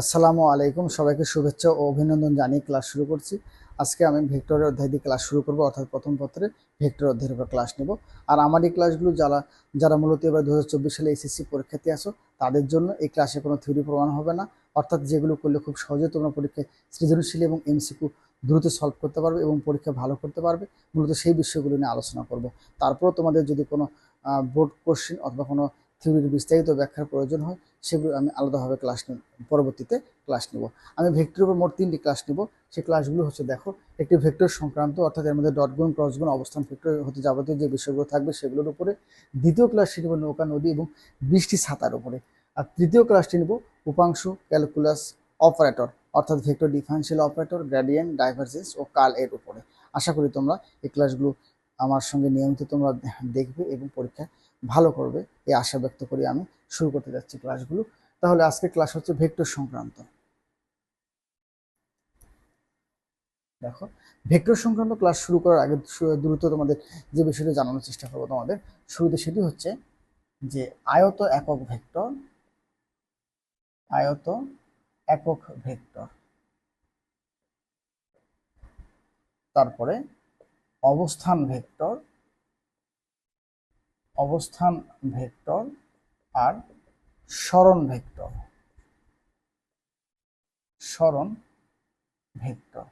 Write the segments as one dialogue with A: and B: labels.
A: আসসালামু আলাইকুম। সবাইকে শুভেচ্ছা ও অভিনন্দন জানিয়ে ক্লাস শুরু করছি। আজকে আমি ভেক্টরের অধ্যায় দিয়ে ক্লাস শুরু করব, অর্থাৎ প্রথম পত্রে ভেক্টর অধ্যায়ের উপর ক্লাস নেব। আর আমার এই ক্লাসগুলো যারা যারা মূলত এবার দু হাজার চব্বিশ সালে এসএসসি পরীক্ষাতে আসো তাদের জন্য এই ক্লাসে কোনো থিওরি প্রমাণ হবে না। অর্থাৎ যেগুলো করলে খুব সহজে তোমরা পরীক্ষায় সৃজনশীল এবং এমসিকিউ দ্রুত সলভ করতে পারবে এবং পরীক্ষা ভালো করতে পারবে। মূলত সেই বিষয়গুলো নিয়ে আলোচনা করব। তারপর তোমাদের যদি কোনো বোর্ড কোশ্চেন অথবা কোনো থিওরির বিস্তারিত ব্যাখ্যার প্রয়োজন হয়, সেগুলো আমি আলাদাভাবে ক্লাস নেব, পরবর্তীতে ক্লাস নেব। আমি ভেক্টর উপর মোট তিনটি ক্লাস নেব। সেই ক্লাসগুলো হচ্ছে, দেখো, একটি ভেক্টর সংক্রান্ত, অর্থাৎ এর মধ্যে ডট গুণ ক্রস গুণ, অবস্থান ভেক্টর হতে যাবতীয় যে বিষয়গুলো থাকবে সেগুলোর উপরে। দ্বিতীয় ক্লাসটি নেব নৌকা, নদী এবং বৃষ্টি ছাতার উপরে। আর তৃতীয় ক্লাসটি নেব উপাংশ ক্যালকুলাস অপারেটর অর্থাৎ vector differential operator gradient divergence ও কাল এর উপরে। আশা করি তোমরা এই ক্লাসগুলো আমার সঙ্গে নিয়মিত তোমরা দেখবে এবং পরীক্ষায় ভালো করবে, এই আশা ব্যক্ত করি আমি শুরু করতে যাচ্ছি ক্লাসগুলো। তাহলে আজকে ক্লাস হচ্ছে ভেক্টর সংক্রান্ত। দেখো, ভেক্টর সংক্রান্ত ক্লাস শুরু করার আগে দ্রুত তোমাদের যে বিষয়টা জানানোর চেষ্টা করব তোমাদের, শুরুতে সেটি হচ্ছে যে আয়ত একক ভেক্টর, আয়ত একক ভেক্টর। তারপরে অবস্থান ভেক্টর অবস্থান ভেক্টর আর সরণ ভেক্টর। সরণ ভেক্টর।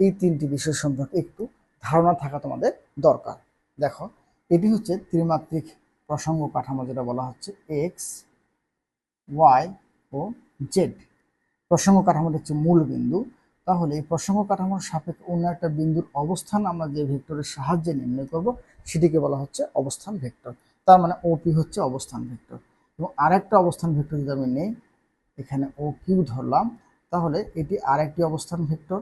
A: এই তিনটি বিষয় সম্পর্কে একটু ধারণা থাকা তোমাদের দরকার। দেখো, এটি হচ্ছে ত্রিমাত্রিক প্রসঙ্গ কাঠামো যেটা বলা হচ্ছে এক্স ওয়াই ও জেড প্রসঙ্গ কাঠামোটা হচ্ছে মূল বিন্দু। তাহলে এই প্রসঙ্গ কাঠামোর সাপেক্ষে অন্য একটা বিন্দুর অবস্থান আমরা যে ভেক্টরের সাহায্যে নির্ণয় করব সেটিকে বলা হচ্ছে অবস্থান ভেক্টর। তার মানে ওপি হচ্ছে অবস্থান ভেক্টর। এবং আরেকটা অবস্থান ভেক্টর যদি আমি নেই, এখানে ও কিউ ধরলাম, তাহলে এটি আরেকটি অবস্থান ভেক্টর।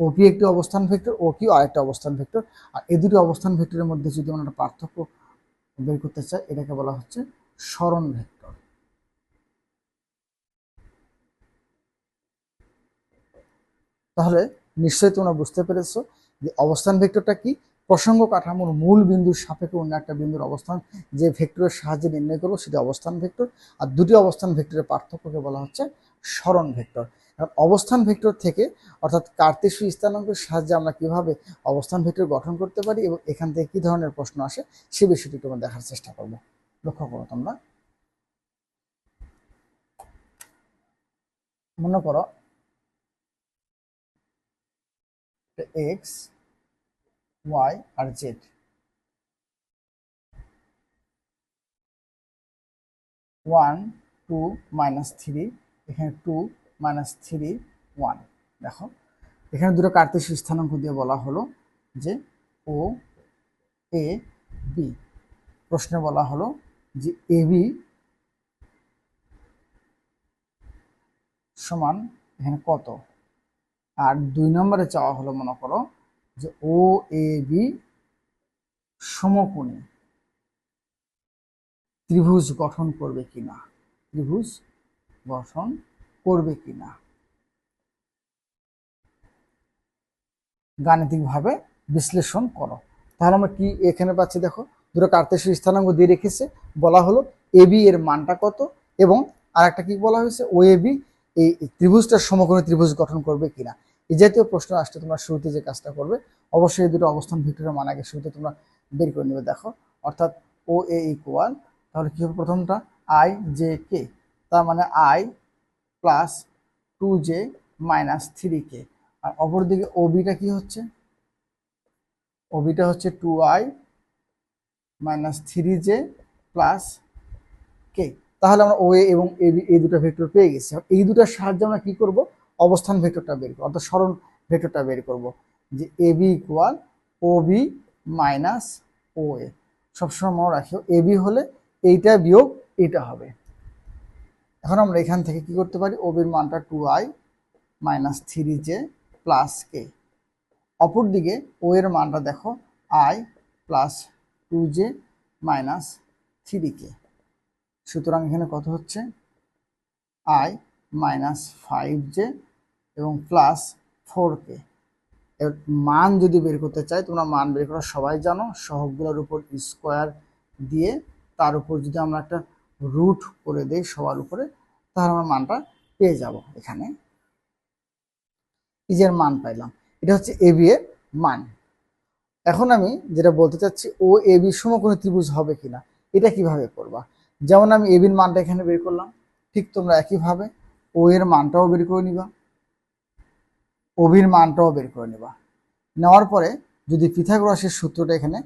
A: ওপি একটি অবস্থান ভেক্টর ও কিউ আরেকটা অবস্থান ভেক্টর। আর এই দুটি অবস্থান ভেক্টরের মধ্যে যদি আমরা একটা পার্থক্য বের করতে চাই, এটাকে বলা হচ্ছে সরণ ভেক্টর। তাহলে নিশ্চয়ই তোমরা বুঝতে পেরেছ যে অবস্থান ভেক্টরটা কি? প্রসঙ্গ কাঠামোর মূল বিন্দুর সাপেক্ষে অন্য একটা বিন্দুর অবস্থান, যে ভেক্টরের সাহায্যে নির্ণয় করব সেটি অবস্থান ভেক্টর। আর দুটি অবস্থান ভেক্টরের পার্থক্যকে বলা হচ্ছে সরণ ভেক্টর। অবস্থান ভেক্টর থেকে অর্থাৎ কার্তেশীয় স্থানাঙ্কের সাহায্যে আমরা কীভাবে অবস্থান ভেক্টর গঠন করতে পারি এবং এখান থেকে কি ধরনের প্রশ্ন আসে সে বিষয়টি তোমরা দেখার চেষ্টা করব। লক্ষ্য করো তোমরা। মনে করো এক্স ওয়াই আর z one two minus three এখানে টু মাইনাস থ্রি ওয়ান দেখো, এখানে দুটো কার্তেশীয় স্থানাঙ্ক দিয়ে বলা হলো যে ও এ বি প্রশ্নে বলা হলো যে এ বি সমান এখানে কত? আর দুই নম্বরে চাওয়া হলো মনে করো যে ও, এ, বি সমকোণে। ত্রিভুজ গঠন করবে কিনা? ত্রিভুজ গঠন করবে কিনা? গাণিতিকভাবে বিশ্লেষণ করো। তাহলে আমরা কি এখানে পাচ্ছি দেখো? দুটো কার্তেশীয় স্থানাঙ্ক দিয়ে রেখেছে। বলা হলো এ, বি এর মানটা কত? এবং আর একটা কি বলা হয়েছে? ও, এ, বি এই ত্রিভুজটার সমকোণী ত্রিভুজ গঠন করবে কিনা? এই জাতীয় প্রশ্ন আসলে তোমরা শুরুতে যে কাজটা করবে, অবশ্যই এই দুটো অবস্থান ভিক্টরের মান আগে শুরুতে তোমরা বের করে নেবে, দেখো। অর্থাৎ ও এ ইকুয়াল তাহলে কী হবে প্রথমটা? আই জে কে তার মানে i plus two j minus three k আর অপরদিকে ওবিটা কি হচ্ছে? ওবিটা হচ্ছে two i minus three j plus k তাহলে আমরা ও এ এবং এ বি এই দুটো ভেক্টর পেয়ে গেছি। এই দুটার সাহায্যে আমরা কি করব? অবস্থান ভেক্টরটা বের করব, অর্থাৎ সরণ ভেক্টরটা বের করব, যে A B equal O B minus O A. সবসময় মনে রাখিও, এ বি হলে এইটা বিয়োগ এটা হবে। এখন আমরা এখান থেকে কি করতে পারি? ও বির মানটা two i minus three j plus k অপরদিকে ও এর মানটা দেখো i plus two j minus three k সুতরাং এখানে কত হচ্ছে? আই মাইনাস ফাইভ জে এবং প্লাস ফোর কে এর মান যদি বের করতে চাই, তোমরা মান বের করা সবাই জানো, সহগগুলোর উপর স্কোয়ার দিয়ে তার উপর যদি আমরা একটা রুট করে দেই সবার উপরে, তাহলে আমরা মানটা পেয়ে যাব এখানে। ইজের মান পাইলাম, এটা হচ্ছে এ বি এর মান। এখন আমি যেটা বলতে চাচ্ছি, ও এ বি সমকোণী ত্রিভুজ হবে কিনা, এটা কীভাবে করবা? যেমন আমি এ বির মানটা এখানে বের করলাম, ঠিক তোমরা একইভাবে ও এর মানটাও বের করে নিবা। ওবির মানটাও বের করে নিবা। নেওয়ার পরে যদি পিথাগোরাসের সূত্রটা এখানে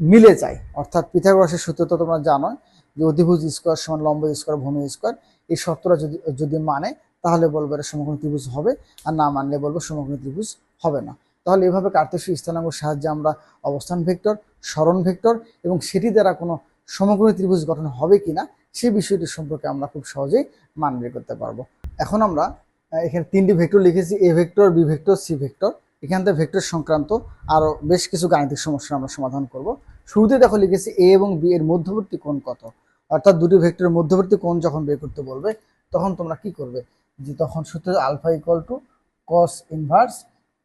A: মিলে যায়, অর্থাৎ পিথাগোরাসের সূত্র তো তোমরা জানো যে অধিভুজ স্কোয়ার সমান লম্ব স্কোয়ার, ভূমি স্কোয়ার, এই সূত্রটা যদি যদি মানে তাহলে বলব এটা সমকোণী ত্রিভুজ হবে, আর না মানলে বলব সমকোণী ত্রিভুজ হবে না। তাহলে এভাবে কার্তেশীয় স্থানাঙ্গের সাহায্যে আমরা অবস্থান ভেক্টর, স্মরণ ভেক্টর এবং সেটি দ্বারা কোনো সমকোণী ত্রিভুজ গঠন হবে কিনা সেই বিষয়টি সম্পর্কে আমরা খুব সহজেই মান বের করতে পারব। এখন আমরা এখানে তিনটি ভেক্টর লিখেছি, A vector, B vector, C vector. এখান থেকে ভেক্টর সংক্রান্ত আরও বেশ কিছু গাণিতিক সমস্যা আমরা সমাধান করব। শুরুতে দেখো লিখেছি এ এবং বি এর মধ্যবর্তী কোণ কত? অর্থাৎ দুটি ভেক্টরের মধ্যবর্তী কোণ যখন বের করতে বলবে, তখন তোমরা কি করবে? যে তখন সূত্র alpha equal to cos inverse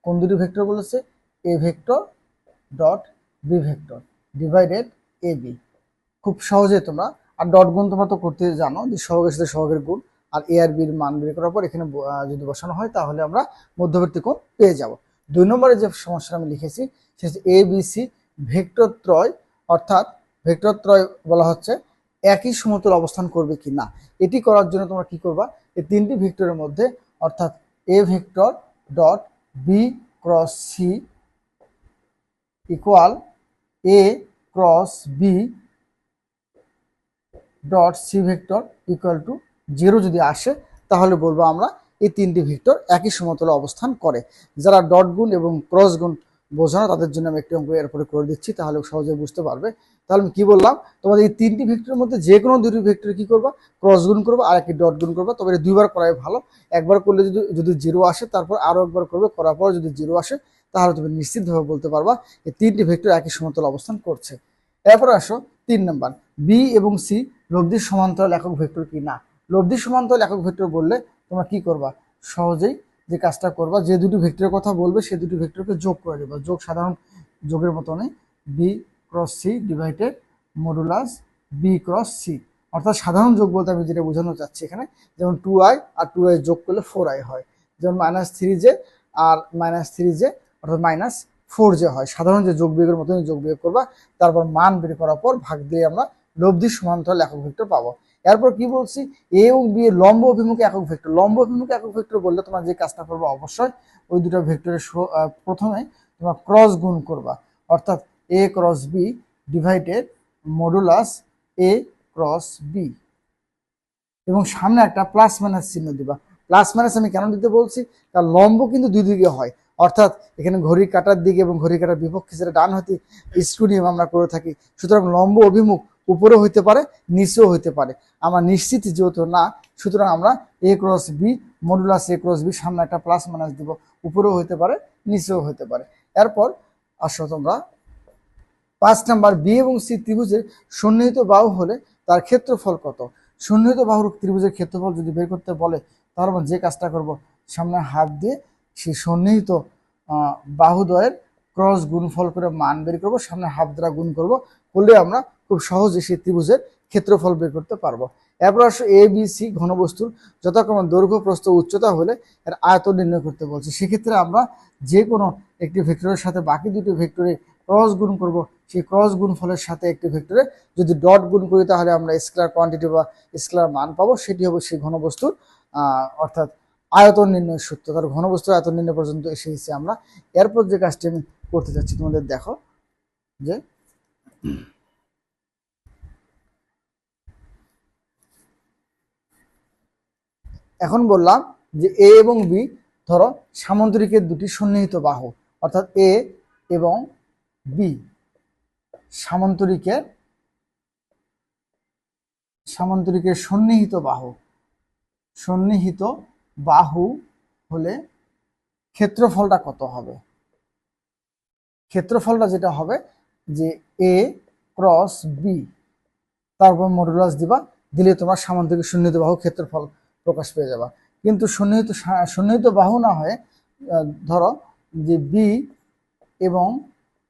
A: কোন দুটি ভেক্টর বলেছে? A vector dot B vector divided A B. খুব সহজে তোমরা, আর ডট গুণ তোমরা তো করতে জানো, যে সহগের সাথে সহগের গুণ। আর এ আর বির মান বের করার পর এখানে যদি বসানো হয়, তাহলে আমরা মধ্যবর্তী কোণ পেয়ে যাব। দুই নম্বরে যে সমস্যাটা আমি লিখেছি, সেটা এ বি সি ভেক্টর ত্রয়, অর্থাৎ ভেক্টর ত্রয় বলা হচ্ছে, একই সমতল অবস্থান করবে কি না। এটি করার জন্য তোমরা কি করবা? এই তিনটি ভেক্টরের মধ্যে, অর্থাৎ A vector dot B cross C equal A cross B dot C vector equal to zero যদি আসে, তাহলে বলব আমরা এই তিনটি ভেক্টর একই সমতলে অবস্থান করে। যারা ডট গুণ এবং ক্রস গুণ বোঝো না, তাদের জন্য আমি একটি অঙ্ক এরপরে করে দিচ্ছি, তাহলে সহজে বুঝতে পারবে। তাহলে আমি কি বললাম, তোমাদের এই তিনটি ভেক্টরের মধ্যে যে কোনো দুটি ভেক্টর কি করবা? ক্রস গুণ করবা, আর একটি ডট গুণ করবা। তবে দুইবার করাই ভালো। একবার করলে যদি যদি জিরো আসে, তারপর আরও একবার করবে, করার পর যদি জিরো আসে, তাহলে তুমি নিশ্চিতভাবে বলতে পারবা এই তিনটি ভেক্টর একই সমতল অবস্থান করছে। এরপর আসো তিন নম্বর। বি এবং সি লব্ধির সমান্তরাল একক ভেক্টর কি না? লব্ধির সমান্তরাল একক ভেক্টর বললে তোমরা কি করবা? সহজেই যে কাজটা করবা, যে দুটি ভেক্টরের কথা বলবে, সে দুটি ভেক্টরকে যোগ করে দেবা। যোগ সাধারণ যোগের মতনই B cross C divided modulus B cross C অর্থাৎ সাধারণ যোগ বলতে আমি যেটা বোঝানো চাচ্ছি এখানে, যেমন টু আই আর টু আই যোগ করলে ফোর আই হয়। যেমন মাইনাস থ্রি জে আর মাইনাস থ্রি জে অর্থাৎ মাইনাস ফোর যে হয়। সাধারণ যে যোগ বিয়োগের মতনই যোগ বিয়োগ করবা, তারপর মান বের করার পর ভাগ দিয়ে আমরা লব্ধি সমান্তরাল একক ভেক্টর পাবো। এরপর কি বলছি? এ এবং বি এর লম্ব অভিমুখে একক ভেক্টর। লম্ব অভিমুখে একক ভেক্টর বললে তোমরা যে কাজটা করবে অবশ্যই ওই দুটো ভেক্টরের প্রথমে তোমরা ক্রস গুণ করবা। অর্থাৎ A cross B divided modulus A cross B এবং সামনে একটা প্লাস মাইনাস চিহ্ন দিবা। প্লাস মাইনাস আমি কেন দিতে বলছি? তার লম্ব কিন্তু দুই দিকে হয়। অর্থাৎ এখানে ঘড়ি কাটার দিকে এবং ঘড়ি কাটার বিপক্ষে যেটা ডান হতে স্ক্রু আমরা করে থাকি। সুতরাং লম্ব অভিমুখ উপরেও হইতে পারে নিচেও হইতে পারে। আমরা নিশ্চিত যেহেতু না সুতরাং আমরা A cross B modulus A cross B সামনে একটা প্লাস মাইনাস দিব। উপরেও হইতে পারে নিচেও হইতে পারে। এরপর আসো তোমরা। পাঁচ নাম্বার বি এবং সি ত্রিভুজের সন্নিহিত বাহু হলে তার ক্ষেত্রফল কত? সন্নিহিত বাহুর ত্রিভুজের ক্ষেত্রফল যদি বের করতে বলে তাহলে আমরা যে কাজটা করব সামনে হাত দিয়ে সেই সন্নিহিত আহ, বাহুদ্বয়ের ক্রস গুণফল করে মান বের করব সামনে হাত দ্বারা গুণ করব। করলে আমরা খুব সহজে সেই ত্রিভুজের ক্ষেত্রফল বের করতে পারব। এরপর আসো এ বি সি ঘনবস্তুর যথাক্রমে দৈর্ঘ্য, প্রস্থ, উচ্চতা হলে এর আয়তন নির্ণয় করতে বলছে। সেক্ষেত্রে আমরা যে কোনো একটি ভেক্টরের সাথে বাকি দুটি ভেক্টরে ক্রস গুণ করব, সেই ক্রস গুণফলের সাথে একটি ভেক্টরে যদি ডট গুণ করি তাহলে আমরা স্কেলার কোয়ান্টিটি বা স্কেলার মান পাবো, সেটি হবে সেই ঘনবস্তুর অর্থাৎ আয়তন নির্ণয়ের সূত্র। তার ঘনবস্তুর আয়তন নির্ণয় পর্যন্ত এসে গেছি আমরা। এরপর যে কাজটি আমি করতে চাচ্ছি, তোমাদের দেখো যে এখন বললাম যে এ এবং বি ধরো সামন্তরিকের দুটি সন্নিহিত বাহু, অর্থাৎ এ এবং বি সামন্তরিকের সামন্তরিকের সন্নিহিত বাহু। সন্নিহিত বাহু হলে ক্ষেত্রফলটা কত হবে? ক্ষেত্রফলটা যেটা হবে যে এ ক্রস বি তারপর মডুলাস দিবা, দিলে তোমার সামন্তরিক সন্নিহিত বাহু ক্ষেত্রফল প্রকাশ পেয়ে যাবা। কিন্তু সন্নিহিত সন্নিহিত বাহু না হয়ে ধরো যে বি এবং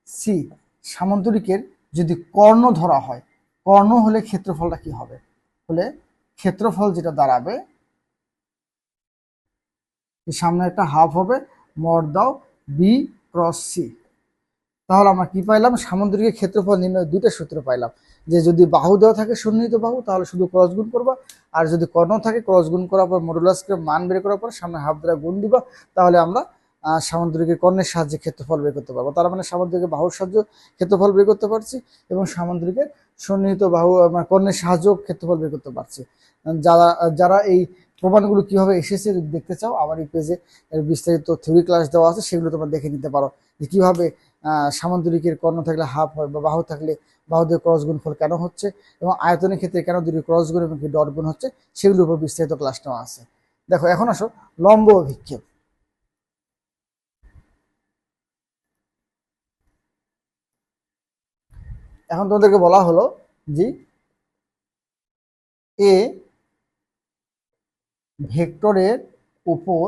A: সি সামন্তরিকের যদি কর্ণ ধরা হয়, কর্ণ হলে ক্ষেত্রফলটা কি হবে? হলে ক্ষেত্রফল যেটা দাঁড়াবে সামনে একটা হাফ হবে, মর দাও বি ক্রস সি তাহলে আমরা কি পাইলাম? সামুদ্রিকের ক্ষেত্রফল নির্ণয় দুইটা সূত্র পাইলাম। যে যদি বাহু দেওয়া থাকে সন্নিহিত বাহু, তাহলে শুধু ক্রস গুণ করবা। আর যদি কর্ণ থাকে ক্রস গুণ করার পর মডুলাসকে মান বের করার পর সামনে হাফ দ্বারা গুণ দিবা, তাহলে আমরা সামুদ্রিকের কর্ণের সাহায্যে ক্ষেত্রফল বের করতে পারব। তার মানে সামুদ্রিকের বাহুর সাহায্য ক্ষেত্রফল বের করতে পারছি এবং সামুদ্রিকের সন্নিহিত বাহু মানে কর্ণের সাহায্য ক্ষেত্রফল বের করতে পারছি। যারা যারা এই প্রমাণগুলো কীভাবে এসেছে যদি দেখতে চাও, আমার এই পেজে বিস্তারিত থিওরি ক্লাস দেওয়া আছে, সেগুলো তোমরা দেখে নিতে পারো যে কীভাবে আহ, সামুদ্রিকের কর্ণ থাকলে হাফ হয় বা বাহু থাকলে বাহু দিয়ে ক্রস গুণ ফল কেন হচ্ছে? এবং আয়তনের ক্ষেত্রে কেন দুটি ক্রস গুণ এবং ডট গুণ হচ্ছে? সেগুলোর উপর বিস্তারিত ক্লাস নেওয়া আছে। দেখো এখন আসো লম্ব অভিক্ষেপ। এখন তোমাদেরকে বলা হলো যে এ ভেক্টরের উপর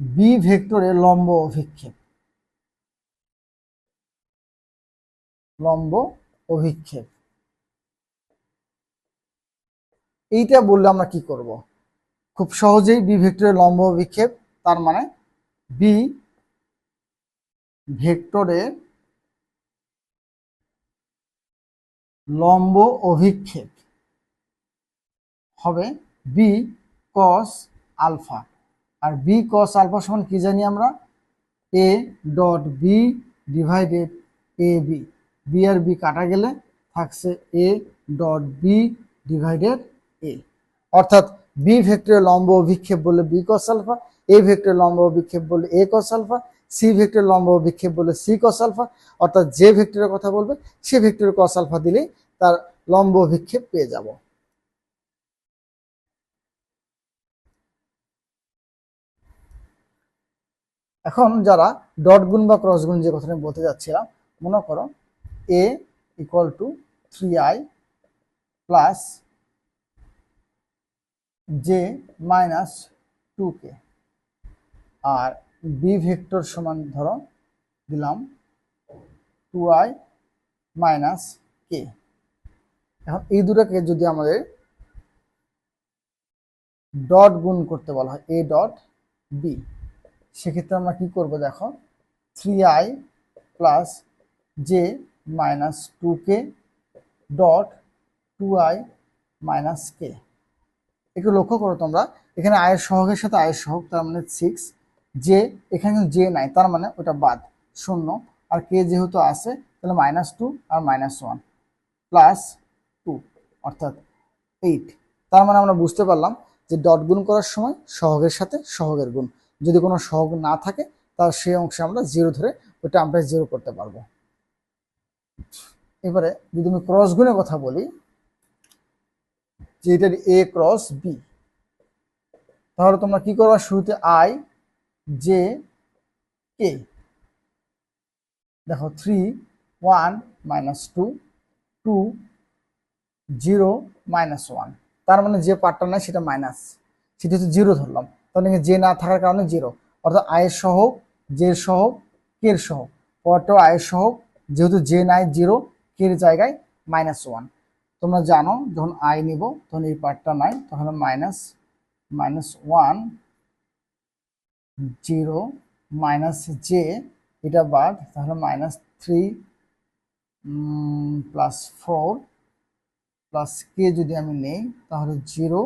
A: বি ভেক্টরের লম্ব অভিক্ষেপ। লম্ব অভিক্ষেপ। এইটা বললে আমরা কি করব? খুব সহজেই বি ভেক্টরের লম্ব অভিক্ষেপ, তার মানে বি ভেক্টরের লম্ব অভিক্ষেপ হবে বি কস আলফা। আর বি কস আলফা সমান কি জানি আমরা? A dot B divided A B B R B কাটা গেলে থাকছে A dot B divided A অর্থাৎ বি ভেক্টরের লম্ব অভিক্ষেপ বলে বি কস আলফা এ ভেক্টরের লম্ব অভিক্ষেপ বলে এ কস আলফা সি ভেক্টরের লম্ব অভিক্ষেপ বলে সি কস আলফা। অর্থাৎ যে ভেক্টরের কথা বলবে, সে ভেক্টরের কস আলফা দিলেই তার লম্ব অভিক্ষেপ পেয়ে যাব। এখন যারা ডট গুণ বা ক্রস গুণ যে কথাটা আমি বলতে যাচ্ছিলাম, মনে করো A equal to three i plus j minus two k R B vector সমান ধরো দিলাম টু আই মাইনাস কে এখন এই দুটাকে যদি আমাদের ডট গুণ করতে বলা হয় এ ডট বি সেক্ষেত্রে আমরা কি করব দেখো? Three i plus j minus two k dot two i minus k একটু লক্ষ্য করো তোমরা, এখানে আয়ের সহগের সাথে আয়ের সহগ, তার মানে সিক্স জে এখানে জে নাই, তার মানে ওটা বাদ, শূন্য। আর কে যেহেতু আছে, তাহলে মাইনাস টু আর মাইনাস ওয়ান প্লাস টু অর্থাৎ এইট তার মানে আমরা বুঝতে পারলাম যে ডট গুণ করার সময় সহগের সাথে সহগের গুণ। যদি কোনো সহগ না থাকে তাহলে সেই অংশে আমরা জিরো ধরে ওটা আমরা জিরো করতে পারব। এবারে যদি আমি ক্রস গুণের কথা বলি, যে এটার এ ক্রস বি তাহলে তোমরা কি করবা? শুরুতে আই জে কে দেখো three one minus two two zero minus one তার মানে যে পার্টটা নেয় সেটা মাইনাস সেটা হচ্ছে জিরো ধরলাম। তাহলে যে না থাকার কারণে জিরো অর্থাৎ আয়ের সহগ জের সহগ কের সহগ পরটাও আয়ের সহগ যেহেতু জে নাই জিরো কের জায়গায় মাইনাস ওয়ান তোমরা জানো, যখন আই নিব, তখন এই পার্টটা নাই তাহলে minus minus one zero minus j এটা বাদ, তাহলে minus three plus four plus k যদি আমি নেই, তাহলে জিরো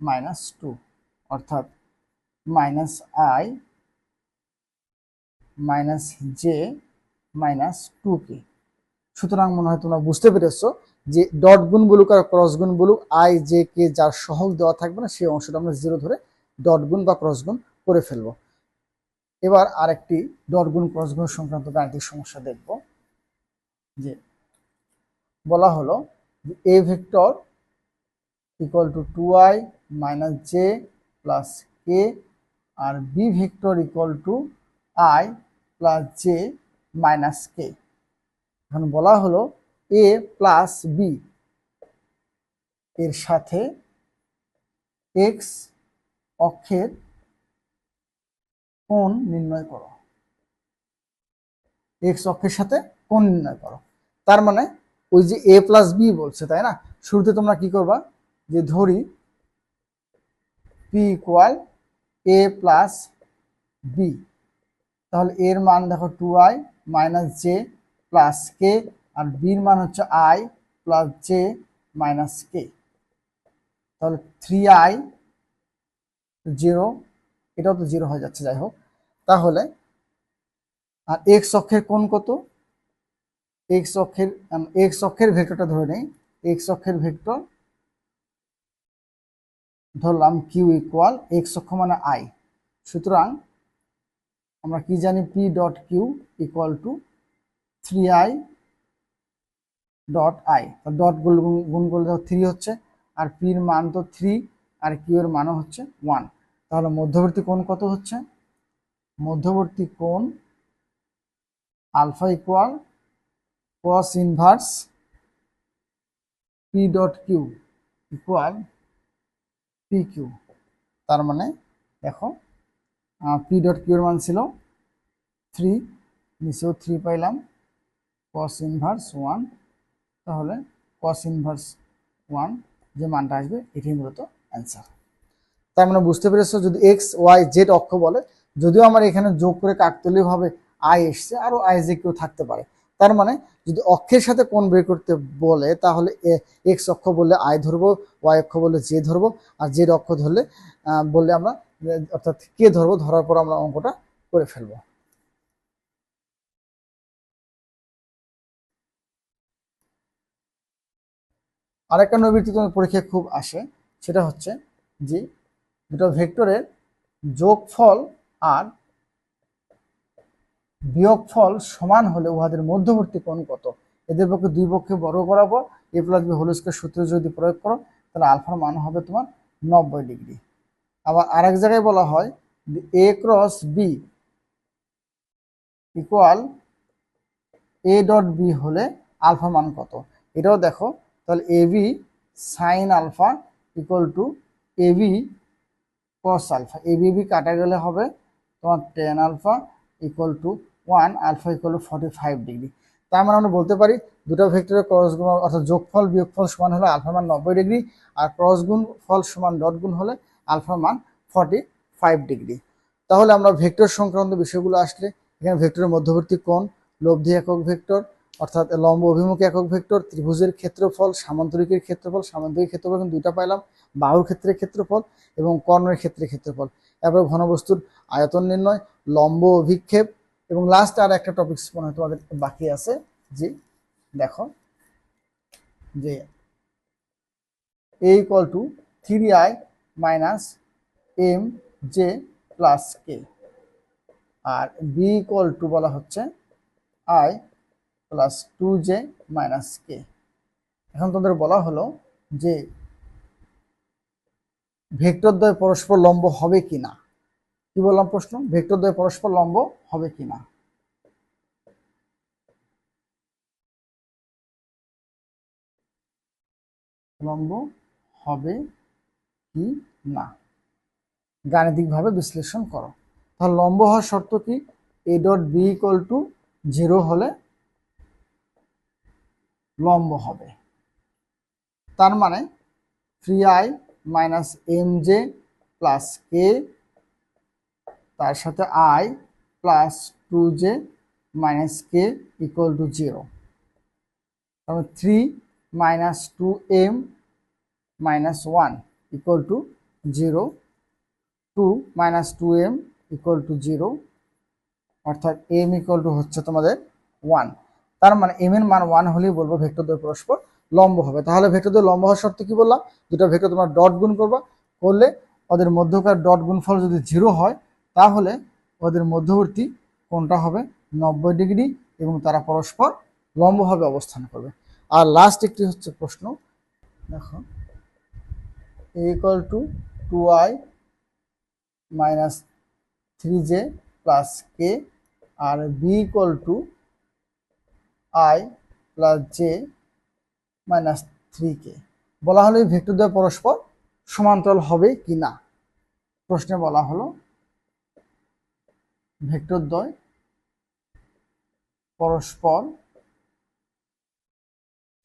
A: মাইনাস টু অর্থাৎ minus i minus j minus two k সুতরাং মনে হয় তোমরা বুঝতে পেরেছ যে ডট গুণ বলুক আর ক্রস গুণ বলুক আই জে কে যার সহগ দেওয়া থাকবে না, সেই অংশটা আমরা জিরো ধরে ডট গুণ বা ক্রস গুণ করে ফেলব। এবার আরেকটি ডট গুণ, ক্রস গুণ সংক্রান্ত গাণিতিক সমস্যা দেখব। যে বলা হলো A vector equal to two i minus j plus k R B vector equal to i plus j minus k এখন বলা হলো এ প্লাস বি এর সাথে এক্স অক্ষের কোণ নির্ণয় করো। এক্স অক্ষের সাথে কোণ নির্ণয় করো। তার মানে ওই যে এ প্লাস বি বলছে, তাই না? শুরুতে তোমরা কি করবা? যে ধরি P equal A plus B তাহলে এর মান দেখো two i minus j plus k আর বির মান হচ্ছে i plus j minus k তাহলে থ্রি আই জিরো এটাও তো জিরো হয়ে যাচ্ছে, যাই হোক। তাহলে, আর এক্স অক্ষের কোণ কত? এক্স অক্ষের এক্স অক্ষের ভেক্টরটা ধরে নেই। এক্স অক্ষের ভেক্টর ধরলাম কিউ ইকুয়াল এক্স অক্ষ মানে আই সুতরাং আমরা কি জানি P dot Q equal to three i dot i dot গুণ করলে থ্রি হচ্ছে, আর পির মান তো থ্রি আর কিউ এর মানও হচ্ছে ওয়ান তাহলে মধ্যবর্তী কোণ কত হচ্ছে? মধ্যবর্তী কোণ alpha equal cos inverse P dot Q equal P Q তার মানে দেখো পি ডট কিউর মান ছিল থ্রি নিচেও থ্রি পাইলাম, cos ইনভার্স ওয়ান তাহলে cos ইনভার্স ওয়ান যে মানটা আসবে, এটাই মূলত অ্যান্সার তার মানে বুঝতে পেরেছ, যদি এক্স ওয়াই জেড অক্ষ বলে, যদিও আমার এখানে যোগ করে কাকতলীয়ভাবে আই এসছে আরও আই যে কেউ থাকতে পারে। তার মানে যদি অক্ষের সাথে কোন বের করতে বলে, তাহলে এক্স অক্ষ বললে আয় ধরবো ওয়াই অক্ষ বললে জে ধরবো, আর জেড অক্ষ ধরলে বললে আমরা অর্থাৎ কে ধরবো, ধরার পর আমরা অঙ্কটা করে ফেলব। আরেকটা নৈবিত্তি তোমার পরীক্ষায় খুব আসে, সেটা হচ্ছে যে দুটো ভেক্টরের যোগফল আর বিয়োগফল সমান হলে উহাদের মধ্যবর্তী কোণ কত? এদের পক্ষে দুই পক্ষে বর্গ পর A plus B whole square সূত্র যদি প্রয়োগ করো, তাহলে আলফার মান হবে তোমার নব্বই ডিগ্রি। আবার আরেক জায়গায় বলা হয় A cross B equal A dot B হলে আলফা মান কত? এটাও দেখো, তাহলে A B sine alpha equal to A B cos alpha. A B B কাটা গেলে হবে তোমার tan alpha equal to one alpha equal forty five degree তার মানে আমরা বলতে পারি দুটো ভেক্টরের ক্রস গুণ, অর্থাৎ যোগফল বিয়োগফল সমান হলে আলফা মান নব্বই ডিগ্রি আর ক্রস গুণ ফল সমান ডট গুণ হলে আলফা মান ফর্টি ফাইভ ডিগ্রি তাহলে আমরা ভেক্টর সংক্রান্ত বিষয়গুলো আসলে, এখানে ভেক্টরের মধ্যবর্তী কোণ, লব্ধি একক ভেক্টর অর্থাৎ লম্ব অভিমুখী একক ভেক্টর ত্রিভুজের ক্ষেত্রফল, সামান্তরিকের ক্ষেত্রফল, সামান্তরিক ক্ষেত্রফল কিন্তু দুইটা পাইলাম, বাহুর ক্ষেত্রে ক্ষেত্রফল এবং কর্ণের ক্ষেত্রে ক্ষেত্রফল। এরপর ঘনবস্তুর আয়তন নির্ণয়, লম্ব অভিক্ষেপ এবং লাস্ট আর একটা টপিক মনে হয় তোমাদের বাকি আছে, যে দেখো, যে A equal to three i minus m j plus k R B equal to বলা হচ্ছে i plus two j minus k এখন তোমাদের বলা হলো যে ভেক্টরদ্বয় পরস্পর লম্ব হবে কি না কি বললাম প্রশ্ন? ভেক্টরদ্বয় পরস্পর লম্ব হবে কি না লম্ব হবে কি না? গাণিতিকভাবে বিশ্লেষণ করো। তাহলে লম্ব হওয়ার শর্ত কি? A dot B equal to zero হলে লম্ব হবে। তার মানে three i minus m j plus k তার সাথে i plus two j minus k equal to zero তারপর three minus two m minus one equal to zero two minus two m equal to zero অর্থাৎ M equal to হচ্ছে তোমাদের one তার মানে M এর মান ওয়ান হলেই বলব ভেক্টর দ্বয় পরস্পর লম্ব হবে। তাহলে ভেক্টর দ্বয় লম্ব হওয়ার শর্ত কি বললাম? দুটো ভেক্টর তোমরা ডট গুণ করবা। করলে ওদের মধ্যকার ডট গুণফল যদি জিরো হয় তাহলে ওদের মধ্যবর্তী কোনটা হবে? নব্বই ডিগ্রি এবং তারা পরস্পর লম্বভাবে অবস্থান করবে। আর লাস্ট একটি হচ্ছে প্রশ্ন। দেখো equal to two i minus three j plus k R B equal to i plus j minus three k বলা হলো এই পরস্পর সমান্তরাল হবে কি না প্রশ্নে বলা হলো ভেক্টর দ্বয় পরস্পর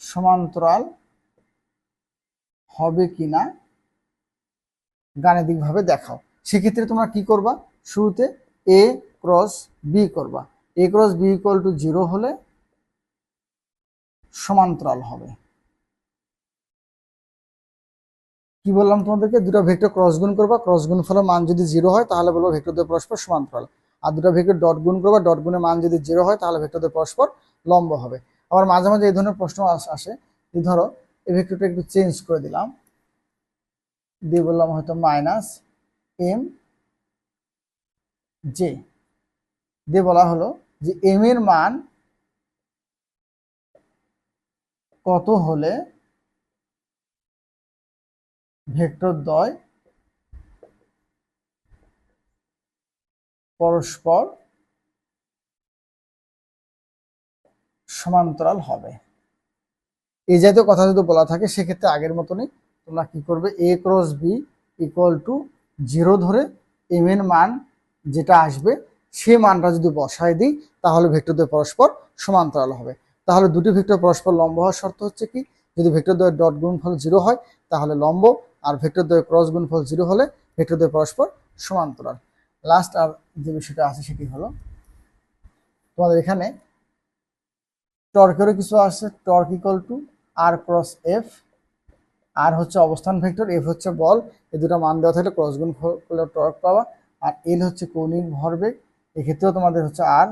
A: সমান্তরাল হবে কিনা গাণিতিকভাবে দেখাও। সেক্ষেত্রে তোমরা কি করবা? শুরুতে এ ক্রস বি করবা। A cross B equal to zero হলে সমান্তরাল হবে। কি বললাম তোমাদেরকে? দুটো ভেক্টর ক্রস গুণ করবা। ক্রস গুণ ফলে মান যদি জিরো হয়, তাহলে বলব ভেক্টর দ্বয় পরস্পর সমান্তরাল। আর দুটো ভেক্টর ডট গুণ করবা ডট গুণের মান যদি জিরো হয়, তাহলে ভেক্টর দ্বয় পরস্পর লম্ব হবে। আবার মাঝে মাঝে এই ধরনের প্রশ্ন আস- যে ধরো, এই ভেক্টরটা একটু চেঞ্জ করে দিলাম। দিয়ে বললাম হয়তো মাইনাস এম জে দিয়ে বলা হলো যে এম এর মান কত হলে ভেক্টর দ্বয় পরস্পর সমান্তরাল হবে। এই জাতীয় কথা যদি বলা থাকে, সেক্ষেত্রে আগের মতনই তোমরা কি করবে? A cross B equal to zero ধরে এম এর মান যেটা আসবে, সে মানটা যদি বসায় দিই, তাহলে ভেক্টর দ্বয় পরস্পর সমান্তরাল হবে। তাহলে দুটি ভেক্টর পরস্পর লম্ব হওয়ার শর্ত হচ্ছে কি? যদি ভেক্টর দ্বয়ের ডট গুণফল জিরো হয়, তাহলে লম্ব, আর ভেক্টর দ্বয়ের ক্রস গুণফল জিরো হলে ভেক্টর পরস্পর সমান্তরাল। লাস্ট আর যে বিষয়টা আছে সেটি হলো, তোমাদের এখানে টর্কেরও কিছু আছে, torque equal to r cross F r হচ্ছে অবস্থান ভেক্টর এফ হচ্ছে বল এ দুটো মান দেওয়া থাকলে ক্রস গুণ করলে টর্ক পাওয়া আর এল হচ্ছে কৌণিক ভরবেগ, এক্ষেত্রেও তোমাদের হচ্ছে আর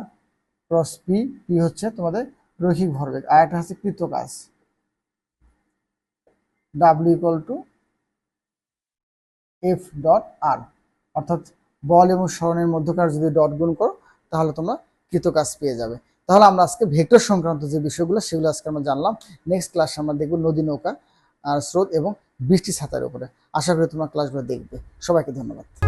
A: ক্রস পি পি হচ্ছে তোমাদের রৈখিক ভরবেগ, আর একটা হচ্ছে কৃতকাজ W equal to F dot r অর্থাৎ বল এবং স্মরণের মধ্যকার যদি ডট গুণ করো, তাহলে তোমরা কৃতকাজ পেয়ে যাবে। তাহলে আমরা আজকে ভেক্টর সংক্রান্ত যে বিষয়গুলো, সেগুলো আজকে আমরা জানলাম। নেক্সট ক্লাসে আমরা দেখব নদী নৌকা আর স্রোত এবং বৃষ্টি ছাতার উপরে। আশা করি তোমরা ক্লাসগুলো দেখবে। সবাইকে ধন্যবাদ।